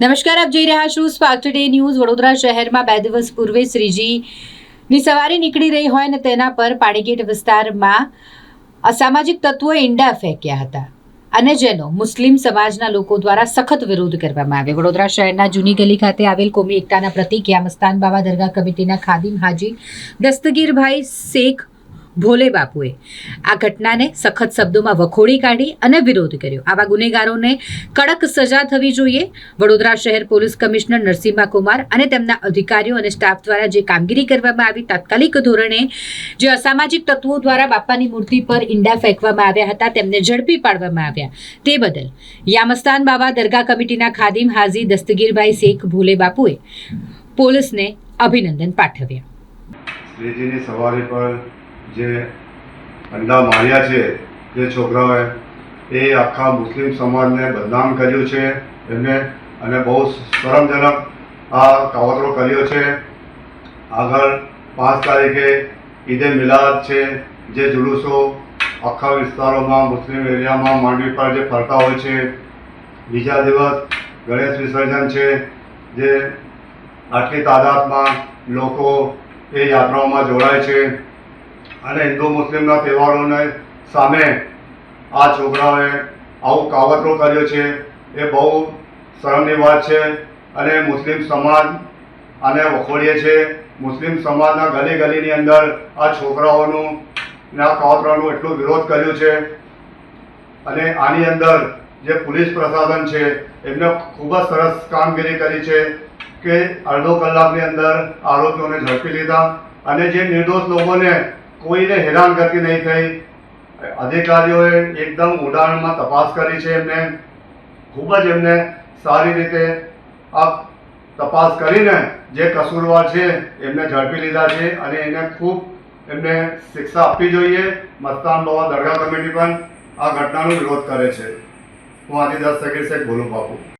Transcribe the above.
નમસ્કાર, આપ જોઈ રહ્યા છો સ્પાર્ક ટુડે ન્યૂઝ. વડોદરા શહેરમાં બે દિવસ પૂર્વે શ્રીજીની સવારી નીકળી રહી હોય અને તેના પર પાણીગેટ વિસ્તારમાં અસામાજિક તત્વોએ ઈંડા ફેંક્યા હતા અને જેનો મુસ્લિમ સમાજના લોકો દ્વારા સખત વિરોધ કરવામાં આવ્યો. વડોદરા શહેરના જૂની ગલી ખાતે આવેલ કોમી એકતાના પ્રતીક યામસ્તાન બાબા દરગાહ કમિટીના ખાદિમ હાજી દસ્તગીરભાઈ શેખ ભોલે બાપુએ આ ઘટનાને સખત શબ્દોમાં વખોડી કાઢી અને વિરોધ કર્યો. આવા ગુનેગારોને કડક સજા થવી જોઈએ. વડોદરા શહેર પોલીસ કમિશનર નરસિંહા કુમાર અને તેમના અધિકારીઓ અને સ્ટાફ દ્વારા જે કામગીરી કરવામાં આવી તાત્કાલિક ધોરણે જે અસામાજિક તત્વો દ્વારા બાપાની મૂર્તિ પર ઈંડા ફેંકવામાં આવ્યા હતા, તેમને ઝડપી પાડવામાં આવ્યા. તે બદલ યામસ્તાન બાબા દરગાહ કમિટીના ખાદિમ હાજી દસ્તગીરભાઈ શેખ ભોલે બાપુએ પોલીસને અભિનંદન પાઠવ્યા. સવારી પર જે અંડા માર્યા છે જે છોકરાઓએ, એ આખા મુસ્લિમ સમાજને બદનામ કર્યું છે એમને, અને બહુ શરમજનક આ કાવતરો કર્યો છે. આગળ પાંચ તારીખે ઈદે મિલાદ છે, જે જુલુસો આખા વિસ્તારોમાં, મુસ્લિમ એરિયામાં માંડવી પર જે ફરતા હોય છે. બીજા દિવસ ગણેશ વિસર્જન છે, જે આટલી તાદાદમાં લોકો એ યાત્રાઓમાં જોડાય છે. અને હિન્દુ મુસ્લિમના તહેવારોને સામે આ છોકરાઓએ આવું કાવતરો કર્યો છે. એ બહુ શરમની વાત છે અને મુસ્લિમ સમાજ આને વખોડીએ છે. મુસ્લિમ સમાજના ગલી ગલીની અંદર આ છોકરાઓનું આ કાવતરાનો એટલો વિરોધ કર્યો છે. અને આની અંદર જે પોલીસ પ્રશાસન છે, એમને ખૂબ જ સરસ કામગીરી કરી છે કે અડધો કલાકની અંદર આરોપીઓને ઝડપી લીધા. અને જે નિર્દોષ લોકોને કોઈને હેરાનગતિ નહીં થઈ. અધિકારીઓએ એકદમ ઉડાણમાં તપાસ કરી છે એમને. ખૂબ જ એમને સારી રીતે આ તપાસ કરીને જે કસૂરવાર છે એમને ઝડપી લીધા છે અને એને ખૂબ એમને શિક્ષા આપવી જોઈએ. મસ્તાન બાબા દરગાહ કમિટી પણ આ ઘટનાનો વિરોધ કરે છે. હું આદિદાસ સગીર શેખ ભોલું બાપુ.